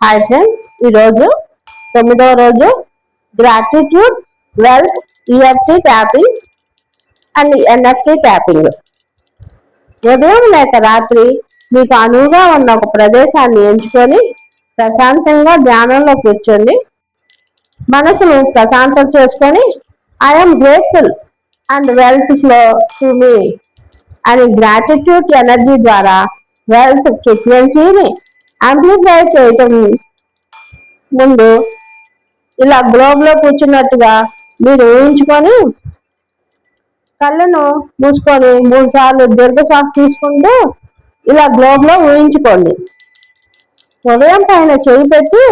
Hi friends ఈరోజు తొమ్మిదవ రోజు gratitude wealth EFT tapping and NFT tapping ఉదయం లేక రాత్రి మీకు అనువుగా ఉన్న ఒక ప్రదేశాన్ని ఎంచుకొని ప్రశాంతంగా ధ్యానంలో కూర్చోండి. మనసును ప్రశాంతం చేసుకొని I'm grateful and wealth flow to me అని గ్రాటిట్యూడ్ ఎనర్జీ ద్వారా వెల్త్ ఫ్రీక్వెన్సీని యాంప్లిఫై చేయటం ముందు ఇలా గ్లోబ్లో కూర్చున్నట్టుగా మీరు ఊహించుకొని కళ్ళను మూసుకొని మూడు సార్లు దీర్ఘశ్వాస తీసుకుంటూ ఇలా గ్లోబ్లో ఊహించుకోండి. ఉదయం పైన చేయి పెట్టి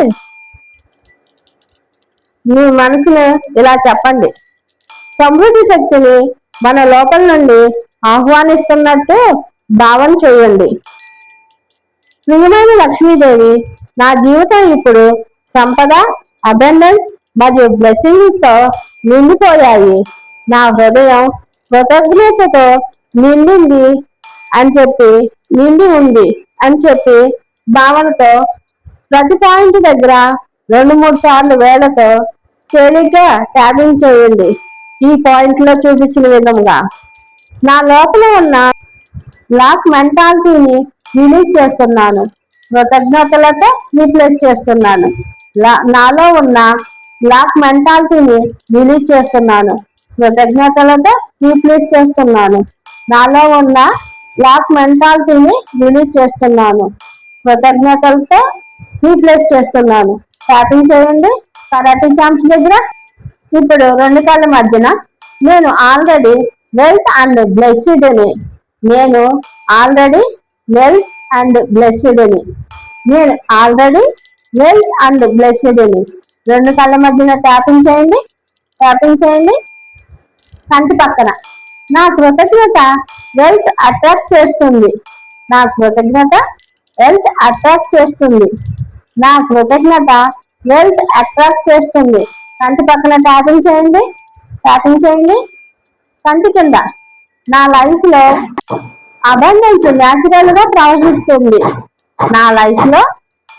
మీ మనసును ఇలా చెప్పండి. సమృద్ధి శక్తిని మన లోపల నుండి ఆహ్వానిస్తున్నట్టు భావన చేయండి. ప్రియమైన లక్ష్మీదేవి నా జీవితం ఇప్పుడు సంపద అబెండెన్స్ మరియు బ్లెస్సింగ్తో తో నిండిపోయాయి. నా హృదయం కృతజ్ఞతతో నిండింది అని చెప్పి నిండి ఉంది అని చెప్పి భావనతో ప్రతి పాయింట్ దగ్గర రెండు మూడు సార్లు వేలతో తేలిగ్గా ట్యాపింగ్ చేయండి. ఈ పాయింట్లో చూపించిన విధంగా. నా లోపల ఉన్న లాక్ మెంటాలిటీని రిలీజ్ చేస్తున్నాను. కృతజ్ఞతలతో రీప్లేస్ చేస్తున్నాను. లా- నాలో ఉన్న లాక్ మెంటాలిటీని రిలీజ్ చేస్తున్నాను. కృతజ్ఞతలతో రీప్లేస్ చేస్తున్నాను. నాలో ఉన్న లాక్ మెంటాలిటీని రిలీజ్ చేస్తున్నాను. కృతజ్ఞతలతో రీప్లేస్ చేస్తున్నాను. ట్యాపింగ్ చేయండి. కరాటీ చాంప్స్ దగ్గర. ఇప్పుడు రెండు కాళ్ళ మధ్యన నేను ఆల్రెడీ వెల్త్ అండ్ బ్లెస్డ్ అని నేను ఆల్రెడీ వెల్త్ అండ్ బ్లెస్డ్ అని. నేను ఆల్రెడీ వెల్త్ అండ్ బ్లెస్డ్ అని. రెండు కళ్ళ మధ్యన ట్యాపింగ్ చేయండి ట్యాపింగ్ చేయండి. కంటి పక్కన. నా కృతజ్ఞత వెల్త్ అట్రాక్ట్ చేస్తుంది. నా కృతజ్ఞత వెల్త్ అట్రాక్ట్ చేస్తుంది. నా కృతజ్ఞత వెల్త్ అట్రాక్ట్ చేస్తుంది. కంటి పక్కన ట్యాపింగ్ చేయండి ట్యాపింగ్ చేయండి. కంటి కింద. నా లైఫ్లో అబండెన్స్ న్యాచురల్గా ప్రవహిస్తుంది. నా లైఫ్లో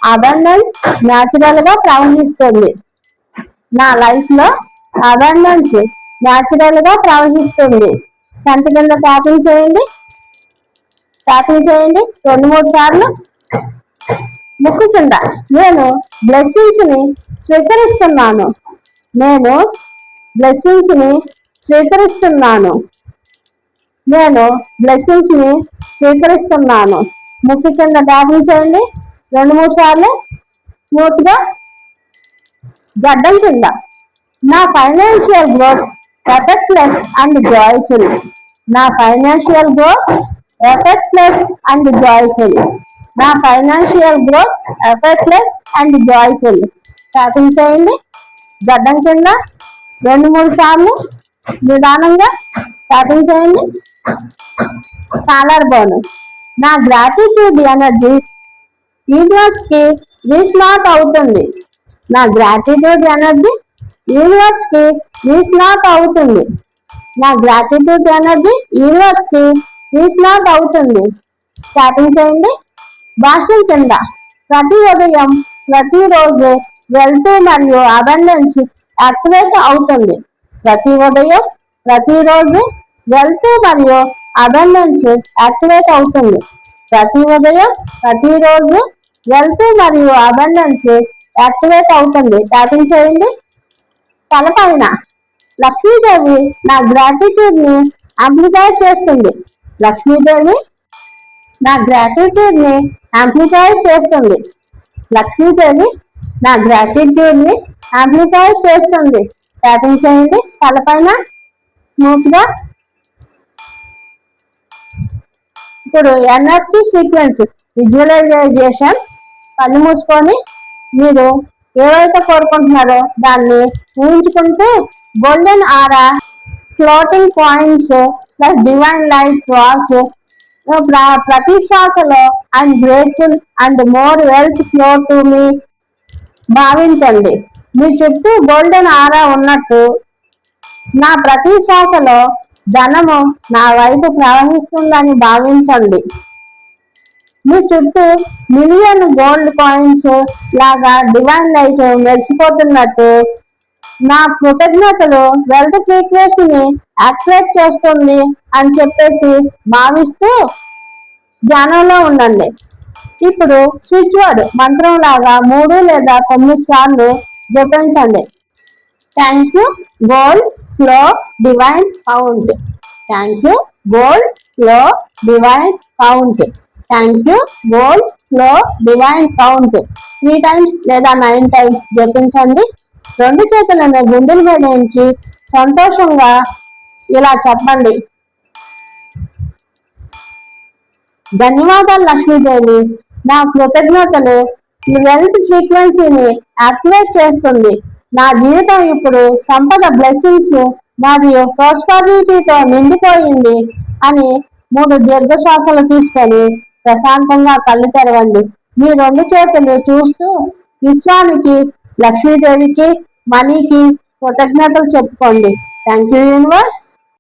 అబండెన్స్ న్యాచురల్గా ప్రవహిస్తుంది. నా లైఫ్లో అబండెన్స్ న్యాచురల్గా ప్రవహిస్తుంది. కంటి కింద ట్యాపింగ్ చేయండి. ట్యాపింగ్ చేయండి. రెండు మూడు సార్లు. ముక్కు కింద. నేను బ్లెస్సింగ్స్ని స్వీకరిస్తున్నాను. నేను బ్లెస్సింగ్స్ని స్వీకరిస్తున్నాను. నేను బ్లెస్సింగ్స్ని స్వీకరిస్తున్నాను. ముక్కు కింద ట్యాపింగ్ రెండు మూడు సార్లు స్మూత్గా గడ్డం కింద. నా financial growth effectless and joyful. నా financial growth effectless and joyful. నా financial growth effectless and joyful. Tapping చేయండి. గడ్డం కింద రెండు మూడు సార్లు నిదానంగా ట్యాపింగ్ చేయండి. కాలర్ బోన్ నా గ్రాటిట్యూడ్ ఎనర్జీ యూనివర్స్కి రీచ్ నాట్ అవుతుంది. నా గ్రాటిట్యూడ్ ఎనర్జీ యూనివర్స్కి రీచ్ నాట్ అవుతుంది. నా గ్రాటిట్యూడ్ ఎనర్జీ యూనివర్స్కి రీచ్ నాట్ అవుతుంది. స్టార్టింగ్ చేయండి. బాహ్యం కింద ప్రతి ఉదయం ప్రతిరోజు వెళ్తూ మరియు అబండెన్స్ యాక్టివేట్ అవుతుంది. ప్రతి ఉదయం ప్రతిరోజు వెళ్తూ మరియు అబండెన్స్ యాక్టివేట్ అవుతుంది. ప్రతి ఉదయం ప్రతిరోజు వెళ్తూ మరియు అబండెన్స్ యాక్టివేట్ అవుతుంది. ట్యాపింగ్ చేయండి. తలపైన లక్ష్మీదేవి నా గ్రాటిట్యూడ్ని అంప్లిఫై చేస్తుంది. లక్ష్మీదేవి నా గ్రాటిట్యూడ్ని అంప్లిఫై చేస్తుంది. లక్ష్మీదేవి నా గ్రాటిట్యూడ్ని అంప్లిఫై చేస్తుంది. ట్యాపింగ్ చేయండి. తలపైన స్మూత్గా ఇప్పుడు ఎన్ఆర్టీ సీక్వెన్స్ విజువలైజేషన్ కళ్ళు మూసుకొని మీరు ఏవైతే కోరుకుంటున్నారో దాన్ని ఊహించుకుంటూ golden aura floating points plus divine light cross ప్రతి శ్వాసలో and grateful and more wealth flow to me భావించండి. మీ చుట్టూ గోల్డెన్ ఆరా ఉన్నట్టు నా ప్రతి శ్వాసలో ధనము నా వైపు ప్రవహిస్తుందని భావించండి. మీ చుట్టూ మిలియన్ గోల్డ్ కాయిన్స్ లాగా డివైన్ లైట్ మెరిసిపోతున్నట్టు నా కృతజ్ఞతలు వెల్త్ ఫ్రీక్వెన్సీని యాక్టివేట్ చేస్తుంది అని చెప్పేసి భావిస్తూ ధ్యానంలో ఉండండి. ఇప్పుడు స్విచ్ వర్డ్ మంత్రం లాగా మూడు లేదా తొమ్మిది సార్లు జపించండి. థ్యాంక్ యూ గోల్డ్ లో డివైన్ కౌంట్ థ్యాంక్ యూ గోల్డ్లో డివైన్ కౌంట్ థ్యాంక్ యూ గోల్డ్లో డివైన్ కౌంట్ త్రీ టైమ్స్ లేదా నైన్ టైమ్స్ జపించండి. రెండు చేతులను గుండెల మీద ఉంచి సంతోషంగా ఇలా చెప్పండి. ధన్యవాదాలు లక్ష్మీదేవి. నా కృతజ్ఞతలు. వెల్త్ ఫ్రీక్వెన్సీని యాక్టివేట్ చేస్తుంది. నా జీవితం ఇప్పుడు సంపద బ్లెస్సింగ్స్ మరియు ప్రాస్పారిటీతో నిండిపోయింది అని మూడు దీర్ఘ శ్వాసలు తీసుకొని ప్రశాంతంగా కళ్ళు తెరవండి. మీ రెండు చేతులు చూస్తూ విశ్వానికి లక్ష్మీదేవికి మనీకి కృతజ్ఞతలు చెప్పుకోండి. Thank you universe